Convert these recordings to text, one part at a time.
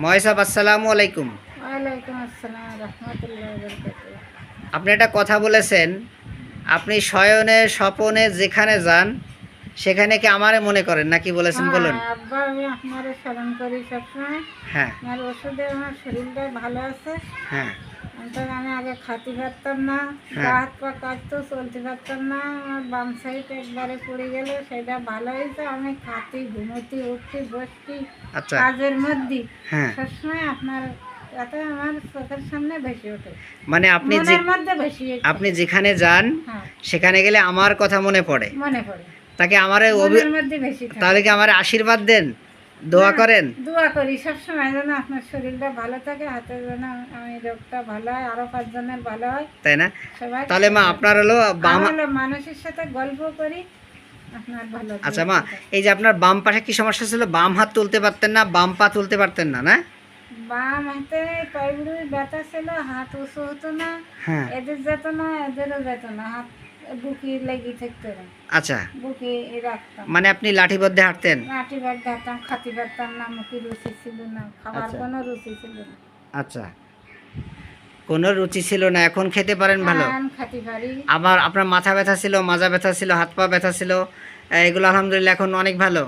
মহেসাব আসসালামু আলাইকুম। আপনি একটা কথা বলেছেন আপনি শয়নে স্বপনে যেখানে যান সেখানে কি আমারে মনে করেন নাকি বলেছেন বলুন? হ্যাঁ, আমি আপনারে স্মরণ করি সবসময়। হ্যাঁ। আমার ওষুধে আমার শরীরটা ভালো আছে। হ্যাঁ। আমি আগে খাতে পারতাম না হ্যাঁ। গা হাত পা কাটতো চলতে পারতাম না আমার বাম সাইড একবারে পড়ে গেল সেটা ভালো হয়েছে আমি খাতি ঘুমোতি উঠতি বসতি আচ্ছা। কাজের মধ্যে। হ্যাঁ। সবসময় আপনার মানে আপনি যে মধ্যে বেশি আপনি যেখানে যান হ্যাঁ। সেখানে গেলে আমার কথা মনে পড়ে। মনে পড়ে। তাকে আমার তাহলে কি আমার আশীর্বাদ দেন? দোয়া করেন? দোয়া করি সবসময় যেন আপনার শরীরটা ভালো থাকে হাতে যেন আমি রোগটা ভালো হয় আরও পাঁচজনের ভালো হয়। তাই না? তাহলে মা আপনার হলো বাম মানুষের সাথে গল্প করি। আচ্ছা মা এই যে আপনার বাম পাশে কি সমস্যা ছিল? বাম হাত তুলতে পারতেন না বাম পা তুলতে পারতেন না না? বাম হাতে পাইগুড়ি ব্যথা ছিল হাত উঁচু হতো না হ্যাঁ। এদের যেত না এদেরও যেত না হাত বুকি লেগে থাকতো না আচ্ছা। বুকি রাখতাম। মানে আপনি লাঠিবদ্ধে হাঁটতেন? লাঠি ব্যাগ দিতাম খাতি পারতাম না মুখে রুচি ছিল না খাবার আচ্ছা। কোনো রুচি ছিল না। আচ্ছা। কোনো রুচি ছিল না এখন খেতে পারেন ভালো? আবার আপনার মাথা ব্যথা ছিল মাজা ব্যথা ছিল হাত পা ব্যথা ছিল এগুলো আলহামদুলিল্লাহ এখন অনেক ভালো।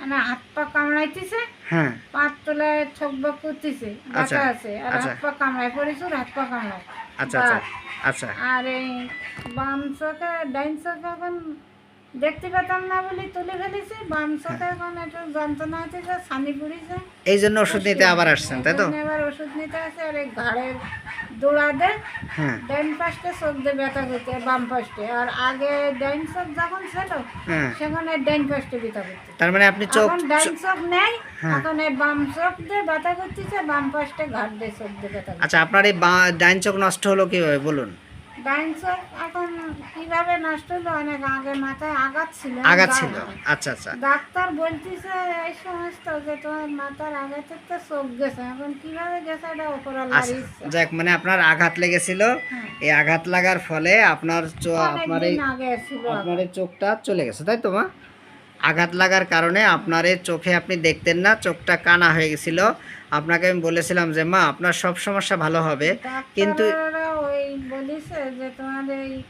মানে হাত পা কামড়াইতেছে হ্যাঁ। পাত তোলায় ঠকবক করতেছে আচ্ছা, ব্যথা আছে। আর আচ্ছা। হাত পা কামড়ায় পড়েছে হাত পা কামড়ায়। আচ্ছা আচ্ছা। আচ্ছা আর এই বাম চোখে ডাইন চোখে দেখতে পেতাম না বলে তুলে ফেলেছি বাম চোখে এখন একটু যন্ত্রণা হচ্ছে ছানি পুড়িছে। এই জন্য ওষুধ নিতে আবার আসছেন তাই তো? এবার ওষুধ নিতে আছে আর এই ঘাড়ের দোড়া দে হ্যাঁ। ডাইন পাশে চোখ দিয়ে ব্যথা করতে বাম পাশে। আর আগে ডাইন চোখ যখন ছিল হ্যাঁ। সেখানে ডাইন পাশে ব্যথা করতে তার মানে আপনি চোখ ডাইন চোখ নেই হ্যাঁ। এখন এই বাম চোখ দিয়ে ব্যথা করতেছে বাম পাশটা ঘাট দিয়ে চোখ দিয়ে ব্যথা আচ্ছা আপনার এই ডাইন চোখ নষ্ট হলো কীভাবে? বলুন। ডাইন চোখ এখন কীভাবে নষ্ট হলো? অনেক আগে মাথায় আঘাত ছিল। আঘাত ছিল। আচ্ছা আচ্ছা। ডাক্তার বলতেছে এই সমস্ত যে তোমার মাথার আঘাতের তো চোখ গেছে। এখন কীভাবে গেছে? এটা ওপর আচ্ছা যাক মানে আপনার আঘাত লেগেছিল। এই আঘাত লাগার ফলে আপনার আপনার এই আপনার এই চোখটা চলে গেছে তাই তো মা? আঘাত লাগার কারণে আপনার এই চোখে আপনি দেখতেন না চোখটা কানা হয়ে গেছিল। আপনাকে আমি বলেছিলাম যে মা আপনার সব সমস্যা ভালো হবে। কিন্তু বলেছে যে তোমার এই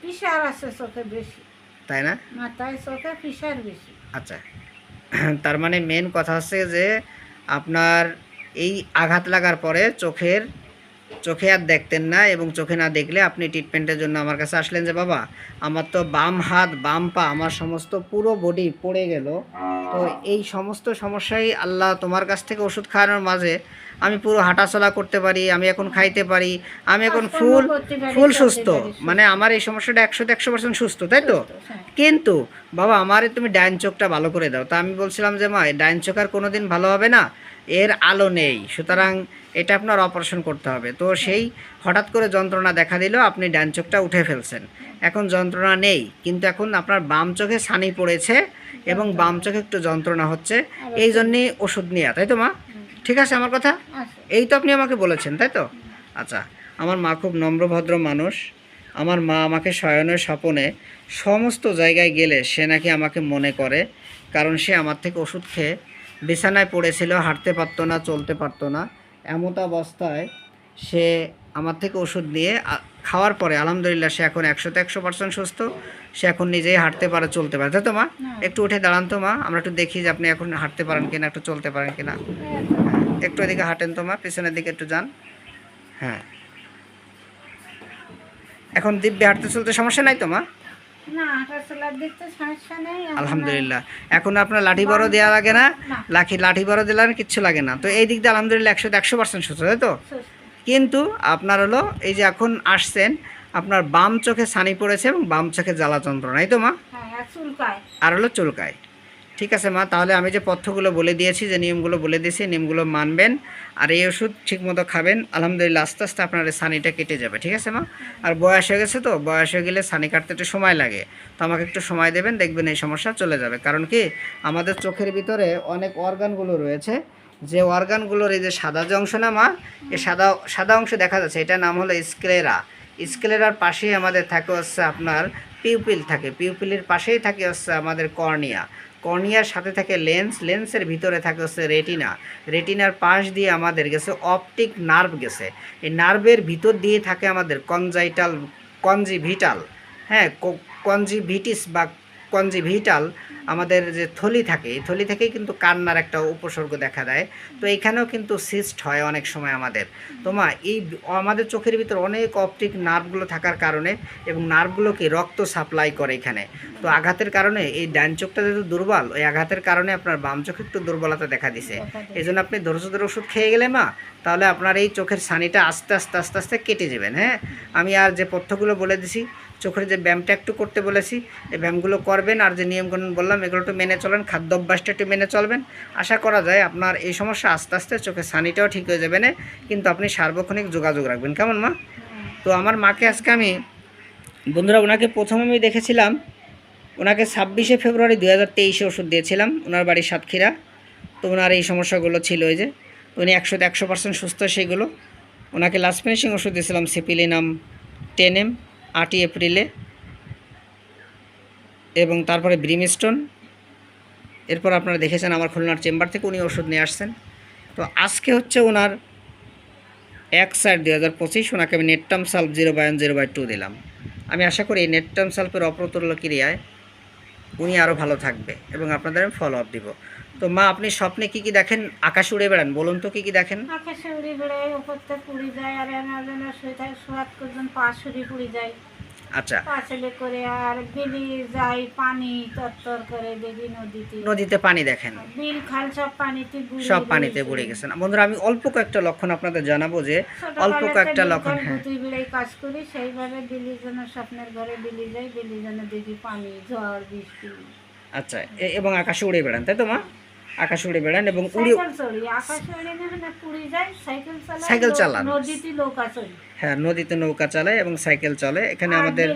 প্রেশার আছে চোখে বেশি। তাই না? মাথায় চোখে প্রেশার বেশি। আচ্ছা। তার মানে মেন কথা হচ্ছে যে আপনার এই আঘাত লাগার পরে চোখের চোখে আর দেখতেন না এবং চোখে না দেখলে আপনি ট্রিটমেন্টের জন্য আমার কাছে আসলেন যে বাবা আমার তো বাম হাত বাম পা আমার সমস্ত পুরো বডি পড়ে গেল। তো এই সমস্ত সমস্যাই আল্লাহ তোমার কাছ থেকে ওষুধ খাওয়ানোর মাঝে আমি পুরো হাঁটাচলা করতে পারি আমি এখন খাইতে পারি আমি এখন ফুল ফুল সুস্থ। মানে আমার এই সমস্যাটা একশোতে একশো পার্সেন্ট সুস্থ তাই তো? হ্যাঁ। কিন্তু বাবা আমারে তুমি ডাইন চোখটা ভালো করে দাও। তা আমি বলছিলাম যে মা ডাইন চোখ আর কোনোদিন ভালো হবে না। এর আলো নেই। সুতরাং এটা আপনার অপারেশন করতে হবে। তো সেই হঠাৎ করে যন্ত্রণা দেখা দিল, আপনি ডান চোখটা উঠে ফেলছেন। এখন যন্ত্রণা নেই, কিন্তু এখন আপনার বাম চোখে ছানি পড়েছে এবং বাম চোখে একটু যন্ত্রণা হচ্ছে। এই জন্যেই ওষুধ নেওয়া তাই তো মা? ঠিক আছে আমার কথা? এই তো আপনি আমাকে বলেছেন, তাই তো? আচ্ছা আমার মা খুব নম্রভদ্র মানুষ। আমার মা আমাকে শয়নের স্বপনে সমস্ত জায়গায় গেলে সে নাকি আমাকে মনে করে, কারণ সে আমার থেকে ওষুধ খেয়ে বিছানায় পড়েছিল, হাঁটতে পারতো না, চলতে পারতো না। এমত অবস্থায় সে আমার থেকে ওষুধ নিয়ে খাওয়ার পরে আলহামদুলিল্লাহ সে এখন একশোতে একশো পার্সেন্ট সুস্থ। সে এখন নিজেই হাঁটতে পারে চলতে পারে। তাই তো মা একটু উঠে দাঁড়ান তো মা আমরা একটু দেখি যে আপনি এখন হাঁটতে পারেন কিনা একটু চলতে পারেন কিনা। একটু এদিকে হাঁটেন তো মা পিছনের দিকে একটু যান। হ্যাঁ। এখন দিব্যে হাঁটতে চলতে সমস্যা নাই তো এখন আলহামদুলিল্লাহ। এখন আপনার লাঠি বড় দেওয়া লাগে না। লাঠি লাঠি বড় দিলে কিচ্ছু লাগে না। তো এই দিক দিয়ে আলহামদুলিল্লাহ একশো একশো পার্সেন্ট সুস্থ তাই তো? কিন্তু আপনার হলো এই যে এখন আসছেন আপনার বাম চোখে ছানি পড়েছে এবং বাম চোখে জ্বালা যন্ত্রণা এই তো মা? হ্যাঁ আর হলো চুলকায়। ঠিক আছে মা, তাহলে আমি যে পথ্যগুলো বলে দিয়েছি, যে নিয়মগুলো বলে দিয়েছি, নিয়মগুলো মানবেন আর এই ওষুধ ঠিকমতো খাবেন, আলহামদুলিল্লাহ আস্তে আস্তে আপনার সানিটা কেটে যাবে, ঠিক আছে মা? আর বয়স হয়ে গেছে তো, বয়স হয়ে গেলে সানি কাটতে একটু সময় লাগে, তো আমাকে একটু সময় দেবেন, দেখবেন এই সমস্যা চলে যাবে, কারণ কি আমাদের চোখের ভিতরে অনেক অর্গানগুলো রয়েছে, যে অর্গানগুলোর এই যে সাদা যে অংশ না মা, এই সাদা সাদা অংশ দেখা যাচ্ছে, এটার নাম হলো স্ক্লেরা, স্কেলেরার পাশেই আমাদের থাকে হচ্ছে আপনার পিউপিল থাকে, পিউপিলের পাশেই থাকে হচ্ছে আমাদের কর্নিয়া কর্নিয়ার সাথে থাকে লেন্স, লেন্সের ভিতরে থাকে হচ্ছে রেটিনা। রেটিনার পাশ দিয়ে আমাদের গেছে, অপটিক নার্ভ গেছে। এই নার্ভের ভিতর দিয়ে থাকে আমাদের কনজাইটাল কনজিভিটাল হ্যাঁ কনজিভিটিস বা কনজিভিটাল আমাদের যে থলি থাকে, এই থলি থেকেই কিন্তু কান্নার একটা উপসর্গ দেখা দেয়। তো এখানেও কিন্তু সিস্ট হয় অনেক সময় আমাদের। তোমা এই আমাদের চোখের ভিতর অনেক অপটিক নার্ভগুলো থাকার কারণে এবং নার্ভগুলোকে রক্ত সাপ্লাই করে এখানে। তো আঘাতের কারণে এই ডান চোখটা যেহেতু দুর্বল, ওই আঘাতের কারণে আপনার বাম চোখে একটু দুর্বলতা দেখা দিছে। এই জন্য আপনি ধৈর্য ধরে ওষুধ খেয়ে গেলে মা, তাহলে আপনার এই চোখের সানিটা আস্তে আস্তে আস্তে আস্তে কেটে যাবেন হ্যাঁ? আমি আর যে পথ্যগুলো বলে দিছি চোখের যে ব্যায়ামটা একটু করতে বলেছি, এই ব্যায়ামগুলো করবেন আর যে নিয়মকানুন বললাম, এগুলো একটু মেনে চলেন, খাদ্য অভ্যাসটা একটু মেনে চলবেন। আশা করা যায় আপনার এই সমস্যা আস্তে আস্তে চোখের সানিটাও ঠিক হয়ে যাবে না, কিন্তু আপনি সার্বক্ষণিক যোগাযোগ রাখবেন। কেমন মা? তো আমার মাকে আজকে আমি, বন্ধুরা, ওনাকে প্রথম আমি দেখেছিলাম, ওনাকে ছাব্বিশে ফেব্রুয়ারি দু হাজার তেইশে ওষুধ দিয়েছিলাম, ওনার বাড়ি সাতক্ষীরা। তো ওনার এই সমস্যাগুলো ছিল ওই যে উনি একশোতে একশো পার্সেন্ট সুস্থ সেগুলো ওনাকে লাস্ট ফিনিশিং ওষুধ দিয়েছিলাম, সিপিলিনাম টেন এম। আটই এপ্রিলে এবং তারপরে ব্রিমস্টোন। এরপর আপনারা দেখেছেন আমার খুলনার চেম্বার থেকে উনি ওষুধ নিয়ে আসছেন। তো আজকে হচ্ছে ওনার এক চার দুই হাজার পঁচিশ, ওনাকে আমি নেটটাম সাল্প zero by zero by two দিলাম। আমি আশা করি এই নেটটাম সাল্পের অপ্রতুল্য ক্রিয়ায় উনি আরও ভালো থাকবে এবং আপনাদের আমি ফলো আপ দিব। তো মা আপনি স্বপ্নে কি কি দেখেন? আকাশ উড়ে বেড়ান বলুন তো কি কি দেখেন? আকাশে উড়ি বেড়ায় উপরতে পুড়ি যায় আর আমার জন্য শুয়ে শোয়াত করজন পা শুরি পুড়ি যায়। আচ্ছা। পা ছেলে করে আর বিলি যায় পানি তত্তর করে দেখি নদীতে। নদীতে পানি দেখেন। বিল খাল সব পানিতে সব পানিতে বুড়ে গেছেন বন্ধুরা আমি অল্প কয়েকটা লক্ষণ আপনাদের জানাব যে অল্প কয়েকটা লক্ষণ হ্যাঁ। দুই বেলায় কাজ করি সেইভাবে বিলি যেন স্বপ্নের ঘরে বিলি যায় বিলি যেন দেখি পানি ঝড় বৃষ্টি। আচ্ছা এবং আকাশে উড়ে বেড়ান তাই তো মা? আকাশে উড়ে বেড়ান এবং উড়ে সাইকেল চালান। হ্যাঁ নদীতে নৌকা চালায় এবং সাইকেল চলে। এখানে আমাদের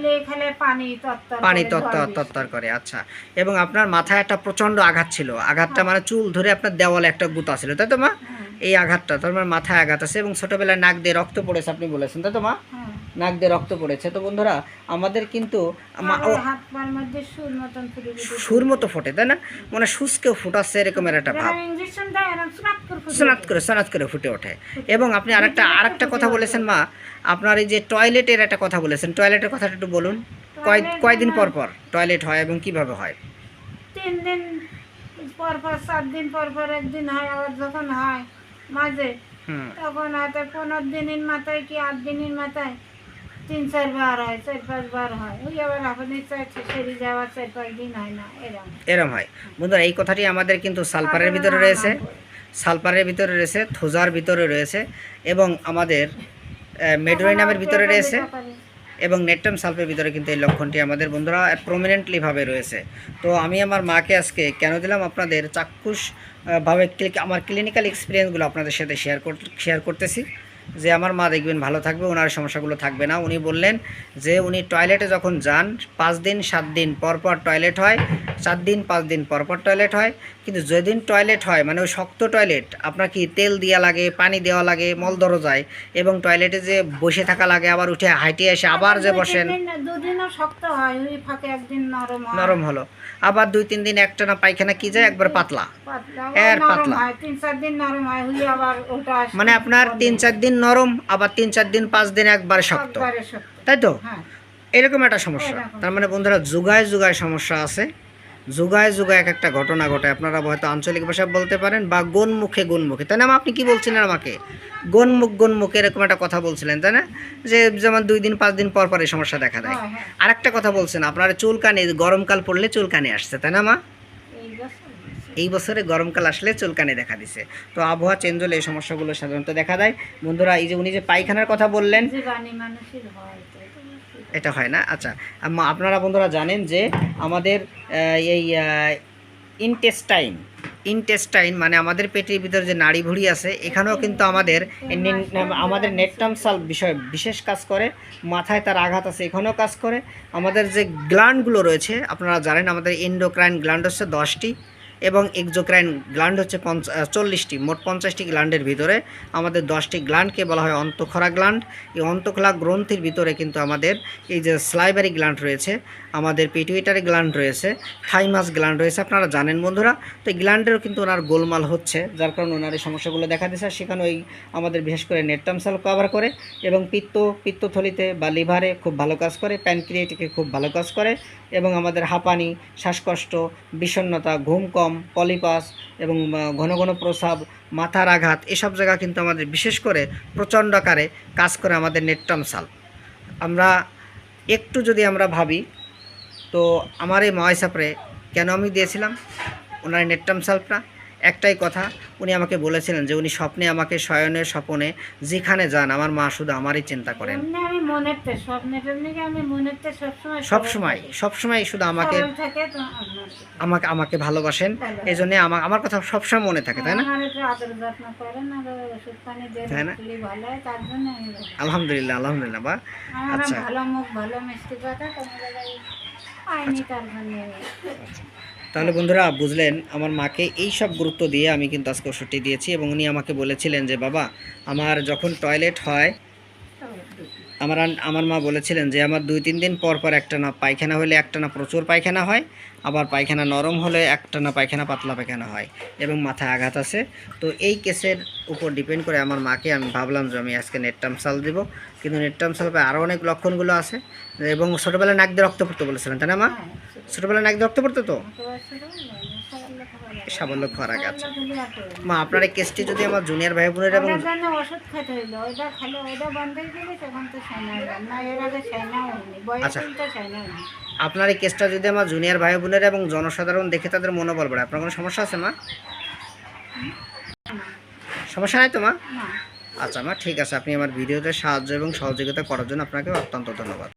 পানি তত্তর করে তত্তর আচ্ছা। এবং আপনার মাথায় একটা প্রচণ্ড আঘাত ছিল। আঘাতটা মানে চুল ধরে আপনার দেওয়ালে একটা গুতা ছিল তাই তো মা? হ্যাঁ, এই আঘাতটা তোমার মাথায় আঘাত আছে এবং ছোটবেলায় নাক দিয়ে রক্ত পড়েছে আপনি বলেছেন তাই তো মা? হ্যাঁ। নাক দিয়ে রক্ত পড়েছে। তো বন্ধুরা আমাদের কিন্তু সুর মতো ফোটে তাই না? মানে সুসকেও ফুটাচ্ছে এরকমের একটা ভাব। স্নাত করে সনাত করে ফুটে ওঠে। এবং আপনি আরেকটা আরেকটা কথা বলেছেন মা। আপনার এই যে টয়লেটের একটা কথা বলেছেন টয়লেটের কথাটা একটু বলুন। কয় কয়দিন পর পর টয়লেট হয় এবং কীভাবে হয়? তিন দিন পর পর সাত দিন পর পর একদিন হয় আবার যখন হয় মাঝে তখন হয়তো পনেরো দিনের মাথায় কি আট দিনের মাথায় তিন চার বার হয় চার পাঁচ বার হয়। ওই আবার আপনি সেরে যাওয়ার চার পাঁচ দিন হয় না এরকম এরম হয়। বন্ধুরা এই কথাটি আমাদের কিন্তু সালপারের ভিতরে রয়েছে। সালপারের ভিতরে রয়েছে থোজার ভিতরে রয়েছে এবং আমাদের মেডোরিনামের ভিতরে রয়েছে এবং নেটটাম সালফের ভিতরে কিন্তু এই লক্ষণটি আমাদের বন্ধুরা প্রমিনেন্টলিভাবে রয়েছে। তো আমি আমার মাকে আজকে কেন দিলাম আপনাদের চাক্ষুষ আহ, ভাবে আমার ক্লিনিক্যাল এক্সপিরিয়েন্সগুলো আপনাদের সাথে শেয়ার শেয়ার করতেছি। যে আমার মা দেখবেন ভালো থাকবে, ওনার সমস্যাগুলো থাকবে না। উনি বললেন যে উনি টয়লেটে যখন যান, পাঁচ দিন, সাত দিন পরপর পর টয়লেট হয়, সাত দিন, পাঁচ দিন পর পর টয়লেট হয়। কিন্তু যেদিন টয়লেট হয় মানে ওই শক্ত টয়লেট আপনার কি তেল দেওয়া লাগে পানি দেওয়া লাগে মলদরও যায় এবং টয়লেটে যে বসে থাকা লাগে আবার উঠে হাইটে এসে আবার যে বসেন। নরম হলো। আবার দুই তিন দিন একটা না পায়খানা কি যায় একবার পাতলা। পাতলা এর পাতলা। মানে আপনার তিন চার দিন নরম আবার তিন চার দিন পাঁচ দিন একবার শক্ত। একবারে শক্ত। তাই তো? হ্যাঁ। এরকম একটা সমস্যা। তার মানে বন্ধুরা যুগায় যুগায় সমস্যা আছে। যুগায় যুগায় এক একটা ঘটনা ঘটে আপনারা হয়তো আঞ্চলিক ভাষা বলতে পারেন বা গোনমুখে গোনমুখে। তাই না? আপনি কি বলছিলেন আমাকে? গোনমুখ গোনমুখ এরকম একটা কথা বলছিলেন তাই না? যে যেমন দুই দিন পাঁচ দিন পর পর এই সমস্যা দেখা দেয়। আর একটা কথা বলছেন আপনার চুলকানি গরমকাল পড়লে চুলকানি আসছে তাই না মা? এই এই বছরে গরমকাল আসলে চুলকানি দেখা দিছে। তো আবহাওয়া চেঞ্জ হলে এই সমস্যাগুলো সাধারণত দেখা দেয়। বন্ধুরা এই যে উনি যে পায়খানার কথা বললেন জীবাণী মানুষের হয় তো এটা হয় না? আচ্ছা আপনারা বন্ধুরা জানেন যে আমাদের এই ইনটেস্টাইন ইনটেস্টাইন মানে আমাদের পেটের ভিতরে যে নাড়ি ভুঁড়ি আছে, এখানেও কিন্তু আমাদের আমাদের নেটটাম সাল বিষয় বিশেষ কাজ করে, মাথায় তার আঘাত আছে, এখানেও কাজ করে। আমাদের যে গ্ল্যান্ডগুলো রয়েছে, আপনারা জানেন আমাদের এন্ডোক্রাইন গ্ল্যান্ড হচ্ছে দশটি। এবং এক্সোক্রাইন গ্ল্যান্ড হচ্ছে পঞ্চ চল্লিশটি, মোট পঞ্চাশটি গ্ল্যান্ডের ভিতরে। আমাদের দশটি গ্ল্যান্ডকে বলা হয় অন্তঃখরা গ্ল্যান্ড। এই অন্তঃক্ষরা গ্রন্থির ভিতরে কিন্তু আমাদের এই যে স্লাইবারি গ্ল্যান্ড রয়েছে, আমাদের পিটুইটারি গ্ল্যান্ড রয়েছে, থাইমাস গ্ল্যান্ড রয়েছে, আপনারা জানেন বন্ধুরা। তো এই গ্ল্যান্ডেরও কিন্তু ওনার গোলমাল হচ্ছে, যার কারণে ওনার এই সমস্যাগুলো দেখা দিচ্ছে সেখানে ওই আমাদের বিশেষ করে নেটটামসাল কভার করে এবং পিত্ত, পিত্তথলিতে বা লিভারে খুব ভালো কাজ করে, প্যানক্রিয়েটিকে খুব ভালো কাজ করে এবং আমাদের হাঁপানি, শ্বাসকষ্ট, বিষণ্ণতা ঘুম কম পলিপাস এবং ঘন ঘন প্রসাব, মাথার আঘাত, এসব জায়গা কিন্তু আমাদের বিশেষ করে প্রচণ্ড আকারে কাজ করে আমাদের নেট্রামসাল আমরা একটু যদি আমরা ভাবি, তো আমার এই ময়সাপরে কেন আমি দিয়েছিলাম? ওনার নেট্রাম সালফটা একটাই কথা উনি আমাকে বলেছিলেন যে উনি স্বপ্নে আমাকে শয়নের স্বপনে যেখানে যান আমার মা শুধু আমারই চিন্তা করেন। সবসময় সব সময় সব সময় শুধু আমাকে আমাকে আমাকে ভালোবাসেন এই জন্যে আমার আমার কথা সবসময় মনে থাকে তাই না? তাই না? আলহামদুলিল্লাহ আলহামদুলিল্লাহ বা আচ্ছা। ভালো মুখ ভালো মিষ্টি কথা কোনো তাহলে বন্ধুরা বুঝলেন, আমার মাকে এই সব গুরুত্ব দিয়ে আমি কিন্তু আজকে ওষুধটি দিয়েছি এবং উনি আমাকে বলেছিলেন যে, বাবা, আমার যখন টয়লেট হয় আমার আমার মা বলেছিলেন যে আমার দুই তিন দিন পর পর একটা না পায়খানা হলে একটা না প্রচুর পায়খানা হয় আবার পায়খানা নরম হলে একটা না পায়খানা পাতলা পায়খানা হয় এবং মাথায় আঘাত আছে। তো এই কেসের উপর ডিপেন্ড করে আমার মাকে আমি ভাবলাম যে আমি আজকে নেটটামসাল দিব। কিন্তু নেটটামসাল আরও অনেক লক্ষণগুলো আছে। এবং ছোটোবেলায় নাক দিয়ে রক্ত পড়তে বলেছিলেন তাই না মা? হ্যাঁ, ছোটোবেলায় নাক দিয়ে রক্ত পড়তো তো? তুলি আর করে মা আপনার এই কেসটি যদি আমার জুনিয়র ভাই বোনের এবং ওষুধ খেতে হইল ওইটা খেলে ওইটা বন্ধ হয়ে গেলে তখন তো না এর আগে হয়নি আচ্ছা। হয়নি। আপনার এই কেসটা যদি আমার জুনিয়র ভাই বোনের এবং জনসাধারণ দেখে তাদের মনোবল বাড়ে আপনার কোনো সমস্যা আছে মা? সমস্যা নাই তো মা? আচ্ছা মা ঠিক আছে। আপনি আমার ভিডিওতে সাহায্য এবং সহযোগিতা করার জন্য আপনাকে অত্যন্ত ধন্যবাদ।